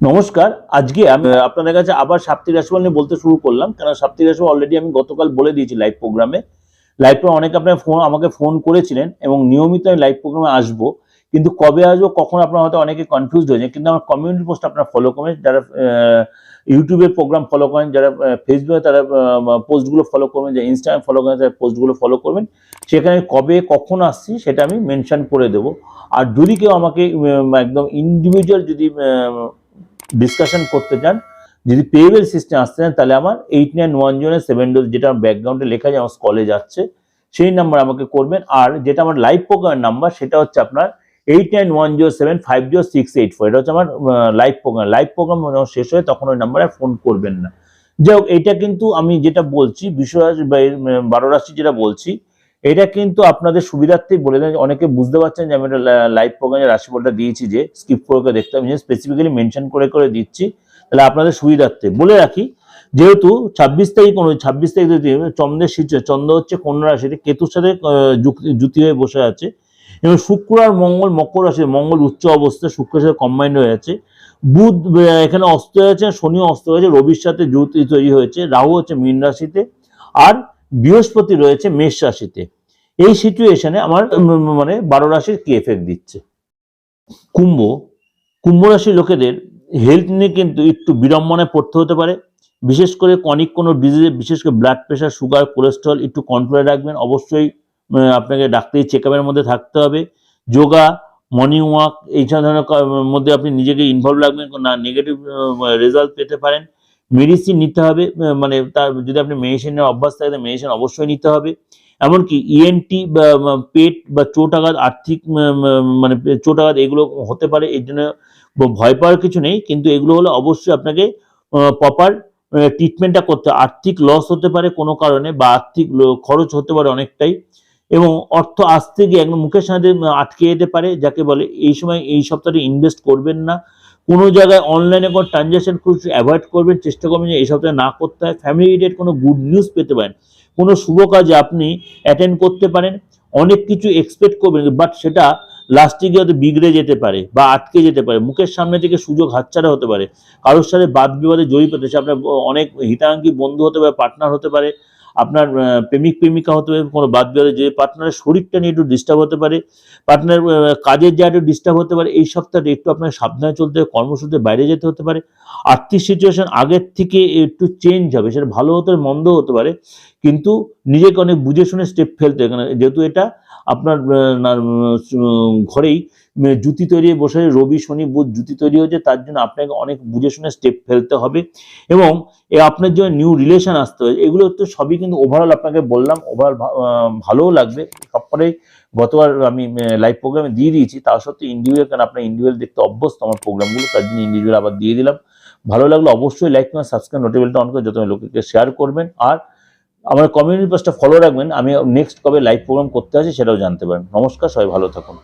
নমস্কার, আজকে আমি আপনাদের কাছে আবার সাপ্তাহিক রাশিফল নিয়ে বলতে শুরু করলাম কারণ সাপ্তাহিক রাশিফল অলরেডি আমি গতকাল বলে দিয়েছি লাইভ প্রোগ্রামে লাইভ প্রোগ্রাম অনেকে আপনার ফোন আমাকে ফোন করেছিলেন এবং নিয়মিত আমি লাইভ প্রোগ্রামে আসব, কিন্তু কবে আসব কখন আপনার হয়তো অনেকে কনফিউজ হয়ে যায় কিন্তু আমার কমিউনিটি পোস্ট আপনারা ফলো করেন, যারা ইউটিউবের প্রোগ্রাম ফলো করেন, যারা ফেসবুকে তারা পোস্টগুলো ফলো করবেন, যারা ইনস্টাগ্রাম ফলো করেন, তারা পোস্টগুলো ফলো করবেন। সেখানে কবে, কখন আসছি সেটা আমি মেনশন করে দেবো। আর যদি কেউ আমাকে একদম ইন্ডিভিজুয়াল যদি ডিসকাশন করতে চান যদি পেয়েবেল সিস্টেম আসতে চান তাহলে আমার eight nine one zero seven dose যেটা আমার ব্যাকগ্রাউন্ডে লেখা আছে আমার কলে যাচ্ছে সেই নাম্বার আমাকে করবেন। আর যেটা আমার লাইভ প্রোগ্রামের নাম্বার সেটা হচ্ছে আপনার eight nine one zero seven five zero six eight four এটা হচ্ছে আমার লাইভ প্রোগ্রাম লাইভ প্রোগ্রাম যখন শেষ হয় তখন ওই নাম্বারে ফোন করবেন না। যাই হোক এটা কিন্তু আমি যেটা বলছি বিশ্বরাশি বা এর, উম, বারো রাশি যেটা বলছি এটা কিন্তু আপনাদের সুবিধার্থেই বলে দেন, অনেকে বুঝতে পারছেন যে আমি এটা লাইভ প্রোগ্রামে রাশিফলটা দিয়েছি যে স্কিপ করে করে দেখতে আমি স্পেসিফিক্যালি মেনশন করে করে দিচ্ছি, তাহলে আপনাদের সুবিধার্থে। বলে রাখি, যেহেতু ছাব্বিশ তারিখ অনু ছাব্বিশ তারিখ চন্দ্রের শীর্ষে চন্দ্র হচ্ছে কন্যা রাশিতে, কেতুর সাথে জুতি হয়ে বসে আছে, এবং শুক্র আর মঙ্গল, মকর রাশি, মঙ্গল উচ্চ অবস্থায় শুক্রের সাথে কম্বাইন্ড হয়ে আছে, বুধ এখানে অস্ত হয়েছে, শনি অস্ত হয়েছে, রবির সাথে জুতি তৈরি হয়েছে, রাহু হচ্ছে মীন রাশিতে, আর বৃহস্পতি রয়েছে মেষ রাশিতে। এই সিচুয়েশনে আমার মানে বারো রাশির কি এফেক্ট দিচ্ছে? কুম্ভ কুম্ভ রাশির লোকেদের হেলথ নিয়ে কিন্তু একটু বিড়ম্বনায় পড়তে হতে পারে। বিশেষ করে কনিক কোনো ডিজিজে বিশেষ করে ব্লাড প্রেশার সুগার কোলেস্ট্রল একটু কন্ট্রোলে রাখবেন। অবশ্যই আপনাকে ডাক্তারি চেক আপের মধ্যে থাকতে হবে। যোগা মর্নিং ওয়াক এই ধরনের মধ্যে আপনি নিজেকে ইনভলভ রাখবেন। না নেগেটিভ রেজাল্ট পেতে পারেন। মেডিসিন নিতে হবে মানে তার যদি আপনি মেডিসিনের অভ্যাস থাকে মেডিসিন অবশ্যই নিতে হবে। এমনকি ইএনটি বা বা পেট বা চোট আঘাত, আর্থিক মানে চোট আঘাত এগুলো হতে পারে, এর জন্য ভয় পাওয়ার কিছু নেই। কিন্তু এগুলো হলে অবশ্যই আপনাকে প্রপার ট্রিটমেন্টটা করতে। আর্থিক লস হতে পারে কোনো কারণে বা আর্থিক খরচ হতে পারে অনেকটাই। এবং অর্থ আসতে গিয়ে একদম মুখের সাথে আটকে যেতে পারে, যাকে বলে এই সময় এই সপ্তাহে ইনভেস্ট করবেন না। কোনো জায়গায় অনলাইনে কোনো ট্রানজ্যাকশন খুব অ্যাভয়েড করবেন, চেষ্টা করবেন যে এই সপ্তাহে না করতে হয়। ফ্যামিলি রিলেটেড কোনো গুড নিউজ পেতে পারেন। কোনো শুভ কাজে আপনি অ্যাটেন্ড করতে পারেন। অনেক কিছু এক্সপেক্ট করবেন বাট সেটা লাস্টে গিয়ে হয়তো বিগড়ে যেতে পারে বা আটকে যেতে পারে। মুখের সামনে থেকে সুযোগ হাতছাড়া হতে পারে। কারোর সাথে বাদ বিবাদে জড়িত হতে আপনার অনেক হিতাঙ্গী বন্ধু হতে পারে পার্টনার হতে পারে। আপনার প্রেমিক প্রেমিকা হতে পারে, কোনো বাদ বিবাদে যে পার্টনারের শরীরটা নিয়ে একটু ডিস্টার্ব হতে পারে পার্টনার কাজের জায়গাটা একটু ডিস্টার্ব হতে পারে, এই সপ্তাহটা একটু আপনার সাবধানে চলতে হবে, কর্মসূত্রে বাইরে যেতে হতে পারে, আর্থিক সিচুয়েশন আগের থেকে একটু চেঞ্জ হবে, সেটা ভালো হতে মন্দ হতে পারে, কিন্তু নিজেকে অনেক বুঝে শুনে স্টেপ ফেলতে হবে যেহেতু এটা আপনার ঘরেই জুতি তৈরি বসে, রবি, শনি, বুধ জুতি তৈরি হয়েছে, তার জন্য আপনাকে অনেক বুঝে শুনে স্টেপ ফেলতে হবে। এবং আপনার যে নিউ রিলেশন আসতে হবে, এগুলো তো সবই কিন্তু ওভারঅল আপনাকে বললাম ওভারঅল ভালোও লাগবে। সবকটাই গতবার আমি লাইভ প্রোগ্রামে দিয়ে দিয়েছি, তা সত্ত্বেও ইন্ডিভিজুয়াল কারণ আপনার ইন্ডিভিজুয়াল দেখতে অভ্যস্ত আমার প্রোগ্রামগুলো তার জন্য ইন্ডিভিজুয়াল আবার দিয়ে দিলাম। ভালো লাগল অবশ্যই লাইক করুন সাবস্ক্রাইব নোটিফিকেশনটা অন করে যত লোককে শেয়ার করবেন। আর আমার কমিউনিটি পোস্টটা ফলো রাখবেন। আমি নেক্সট কবে লাইভ প্রোগ্রাম করতে আছি সেটাও জানতে পারেন নমস্কার, সবাই ভালো থাকুন।